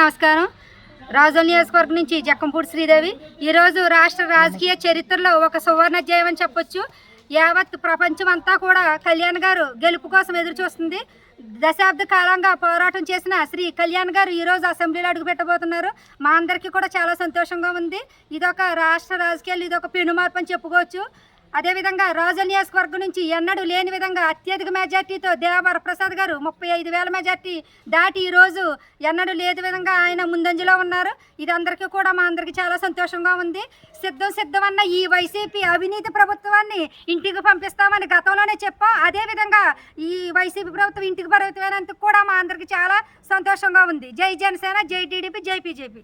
నమస్కారం. రాజోల్ నియోజకవర్గం నుంచి జక్కంపూడి శ్రీదేవి. ఈరోజు రాష్ట్ర రాజకీయ చరిత్రలో ఒక సువర్ణాధ్యాయం అని చెప్పొచ్చు. యావత్ ప్రపంచం అంతా కూడా కళ్యాణ్ గారు గెలుపు కోసం ఎదురు చూస్తుంది దశాబ్ద కాలంగా పోరాటం చేసిన శ్రీ కళ్యాణ్ గారు ఈరోజు అసెంబ్లీలో అడుగుపెట్టబోతున్నారు. మా అందరికీ కూడా చాలా సంతోషంగా ఉంది. ఇదొక రాష్ట్ర రాజకీయాలు ఇదొక పెను మార్పు అని చెప్పుకోవచ్చు. అదేవిధంగా రాజు నియోజకవర్గం నుంచి ఎన్నడూ లేని విధంగా అత్యధిక మెజార్టీతో దేవర ప్రసాద్ గారు ముప్పై ఐదు వేల మెజార్టీ దాటి ఈరోజు ఎన్నడూ లేని విధంగా ఆయన ముందంజలో ఉన్నారు. ఇది అందరికీ కూడా మా అందరికీ చాలా సంతోషంగా ఉంది. సిద్ధం సిద్ధమన్న ఈ వైసీపీ అవినీతి ప్రభుత్వాన్ని ఇంటికి పంపిస్తామని గతంలోనే చెప్పాం. అదేవిధంగా ఈ వైసీపీ ప్రభుత్వం ఇంటికి పరిమితమైనందుకు కూడా మా అందరికీ చాలా సంతోషంగా ఉంది. జై జనసేన జై టీడీపీ జై బీజేపీ.